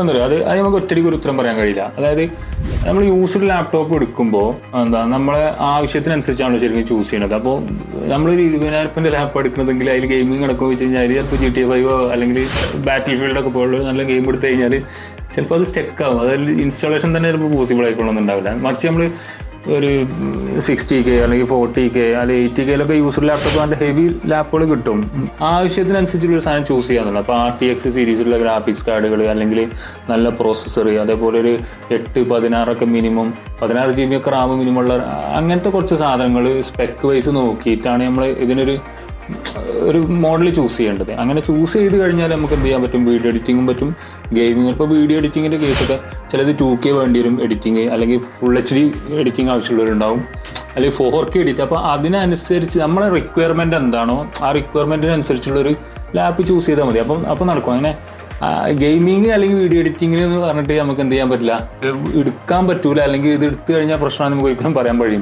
എന്താ പറയുക അത് അത് നമുക്ക് ഒറ്റയ്ക്ക് ഒരു ഉത്തരം പറയാൻ കഴിയില്ല. അതായത് നമ്മൾ യൂസ്ഡ് ലാപ്ടോപ്പ് എടുക്കുമ്പോൾ എന്താ നമ്മളെ ആവശ്യത്തിനനുസരിച്ചാണല്ലോ ശരിക്കും ചൂസ് ചെയ്യുന്നത് അപ്പോൾ നമ്മളൊരു ഇരുപതിനായിരത്തിന്റെ ലാപ്പ് എടുക്കുന്നതെങ്കിൽ അതിൽ ഗെയിമിംഗ് അടക്കം വെച്ച് കഴിഞ്ഞാൽ അതിൽ ചിലപ്പോൾ ജി ടി ഫൈവോ അല്ലെങ്കിൽ ബാറ്റിൽ ഫീൽഡൊക്കെ പോലുള്ള നല്ല ഗെയിം എടുത്തു കഴിഞ്ഞാൽ ചിലപ്പോൾ അത് സ്റ്റെക്കാവും അതായത് ഇൻസ്റ്റാളേഷൻ തന്നെ ചിലപ്പോൾ പോസിബിൾ ആയിക്കൊള്ളുന്നുണ്ടാവില്ല. മറിച്ച് നമ്മൾ ഒരു സിക്സ്റ്റി കെ അല്ലെങ്കിൽ ഫോർട്ടി കെ അല്ലെങ്കിൽ എയ്റ്റി കെയിലൊക്കെ യൂസർ ലാപ്ടോപ്പ് നല്ല ഹെവി ലാപ്പുകൾ കിട്ടും. ആവശ്യത്തിനനുസരിച്ചുള്ള ഒരു സാധനം ചൂസ് ചെയ്യാന്നുള്ളത് അപ്പോൾ ആർ ടി എക്സ് സീരീസിലുള്ള ഗ്രാഫിക്സ് കാർഡുകൾ അല്ലെങ്കിൽ നല്ല പ്രോസസ്സർ അതേപോലെ ഒരു എട്ട് പതിനാറൊക്കെ മിനിമം പതിനാറ് ജി ബി ഒക്കെ റാം മിനിമം ഉള്ള അങ്ങനത്തെ കുറച്ച് സാധനങ്ങൾ സ്പെക്ക് വൈസ് നോക്കിയിട്ടാണ് നമ്മൾ ഇതിനൊരു ഒരു മോഡൽ ചൂസ് ചെയ്യേണ്ടത്. അങ്ങനെ ചൂസ് ചെയ്ത് കഴിഞ്ഞാൽ നമുക്ക് എന്ത് ചെയ്യാൻ പറ്റും? വീഡിയോ എഡിറ്റിങ്ങും പറ്റും. ഗെയിമിങ് ഇപ്പോൾ വീഡിയോ എഡിറ്റിങ്ങിന്റെ കേസൊക്കെ ചിലത് ടു കെ വേണ്ടി വരും എഡിറ്റിങ്. അല്ലെങ്കിൽ ഫുൾ എച്ച് ഡി എഡിറ്റിംഗ് ആവശ്യമുള്ളവരുണ്ടാവും. അല്ലെങ്കിൽ ഫോർ കെ എഡിറ്റ് അപ്പോൾ അതിനനുസരിച്ച് നമ്മളെ റിക്വയർമെന്റ് എന്താണോ ആ റിക്വയർമെന്റിനനുസരിച്ചുള്ളൊരു ലാപ്പ് ചൂസ് ചെയ്താൽ മതി. അപ്പം അപ്പം നടക്കും. അങ്ങനെ ഗെയിമിങ് അല്ലെങ്കിൽ വീഡിയോ എഡിറ്റിങ്ങിന് എന്ന് പറഞ്ഞിട്ട് നമുക്ക് എന്ത് ചെയ്യാൻ പറ്റില്ല? എടുക്കാൻ പറ്റൂല. അല്ലെങ്കിൽ ഇത് എടുത്തു കഴിഞ്ഞാൽ പ്രശ്നമാണ് നമുക്ക് ഒരിക്കലും പറയാൻ കഴിയില്ല